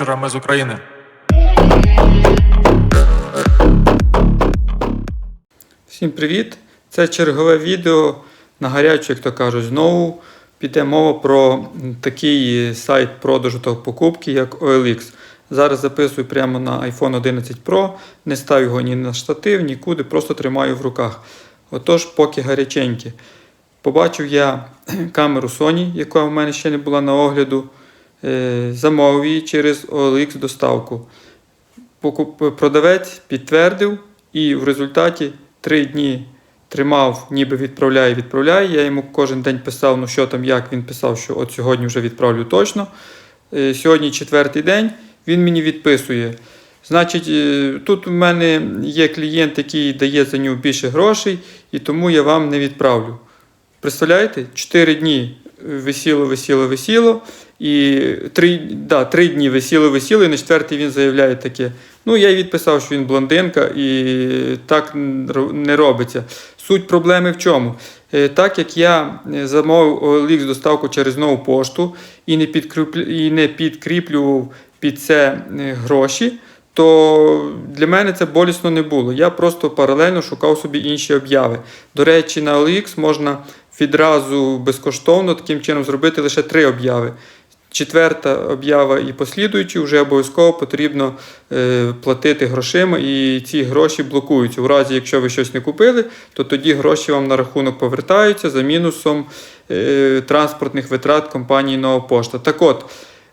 ваучерами з України. Всім привіт! Це чергове відео на гарячу, як то кажуть. Знову піде мова про такий сайт продажу та покупки, як OLX. Зараз записую прямо на iPhone 11 Pro, не ставлю його ні на штатив, нікуди, просто тримаю в руках. Отож, поки гаряченькі. Побачив я камеру Sony, яка в мене ще не була на огляду. Е, Замовив її через OLX доставку. Продавець підтвердив, і в результаті три дні тримав, ніби відправляє, відправляє. Я йому кожен день писав, ну що там, як він писав, що от сьогодні вже відправлю точно. Е, Сьогодні четвертий день, він мені відписує. Значить, е, тут у мене є клієнт, який дає за нього більше грошей, і тому я вам не відправлю. Представляєте? Чотири дні висіло, висіло, висіло. І три, да, три дні висіло, висіло, і на четвертий він заявляє таке. Ну, я й відписав, що він блондинка, і так не робиться. Суть проблеми в чому? Е, Так як я е, замовив OLX доставку через нову пошту і не, і не підкріплював під це е, гроші, то для мене це болісно не було. Я просто паралельно шукав собі інші обяви. До речі, на OLX можна відразу безкоштовно таким чином зробити лише три обяви. Четверта об'ява і послідуючі вже обов'язково потрібно е, платити грошима, і ці гроші блокуються. У разі, якщо ви щось не купили, то тоді гроші вам на рахунок повертаються за мінусом е, транспортних витрат компанії Нова Пошта. Так от,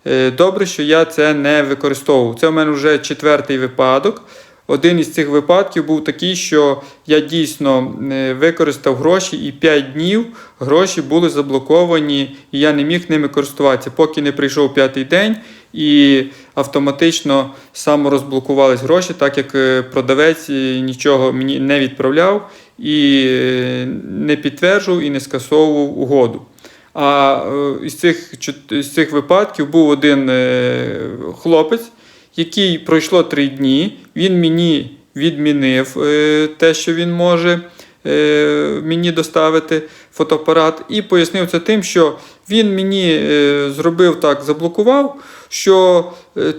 е, добре, що я це не використовував. Це в мене вже четвертий випадок. Один із цих випадків був такий, що я дійсно е, використав гроші, і 5 днів гроші були заблоковані, і я не міг ними користуватися, поки не прийшов п'ятий день, і автоматично саморозблокувались гроші, так як е, продавець е, нічого мені не відправляв і не підтверджував і не скасовував угоду. А із цих, із цих випадків був один хлопець, який пройшло три дні, він мені відмінив е, те, що він може е, мені доставити фотоапарат, і пояснив це тим, що він мені е, зробив так, заблокував, що,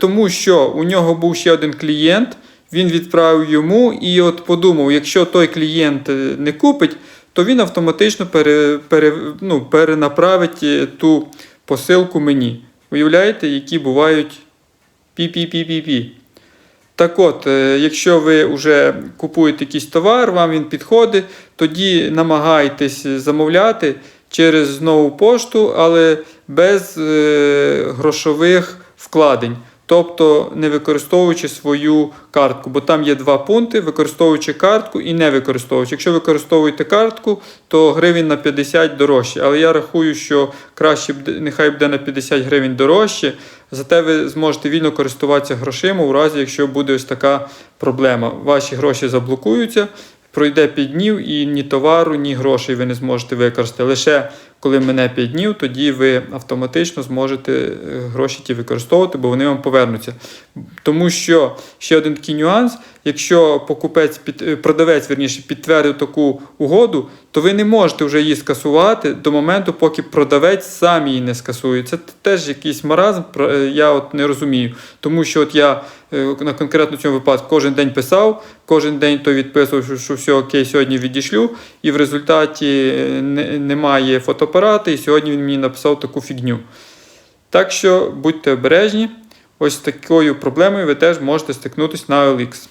тому що у нього був ще один клієнт, він відправив йому і от подумав, якщо той клієнт не купить, то він автоматично пере, пере, ну, перенаправить ту посилку мені. Уявляєте, які бувають пі-пі-пі-пі-пі. Так от, е, якщо ви вже купуєте якийсь товар, вам він підходить, тоді намагайтесь замовляти через нову пошту, але без е, грошових вкладень. Тобто не використовуючи свою картку, бо там є два пункти: використовуючи картку і не використовуючи. Якщо використовуєте картку, то гривень на 50 дорожче. Але я рахую, що краще нехай буде на 50 гривень дорожче. Зате ви зможете вільно користуватися грошима у разі, якщо буде ось така проблема. Ваші гроші заблокуються, пройде 5 днів і ні товару, ні грошей ви не зможете використати. Лише коли мине 5 днів, тоді ви автоматично зможете е, гроші ті використовувати, бо вони вам повернуться. Тому що ще один такий нюанс: якщо покупець під е, продавець верніше підтвердив таку угоду, то ви не можете вже її скасувати до моменту, поки продавець сам її не скасує. Це теж якийсь маразм, е, я от не розумію. Тому що от я на конкретно цьому випадку кожен день писав, кожен день то відписував, що, все окей, сьогодні відійшлю, і в результаті е, не, немає фотоапарата, і сьогодні він мені написав таку фігню. Так що будьте обережні. Ось з такою проблемою ви теж можете стикнутися на OLX.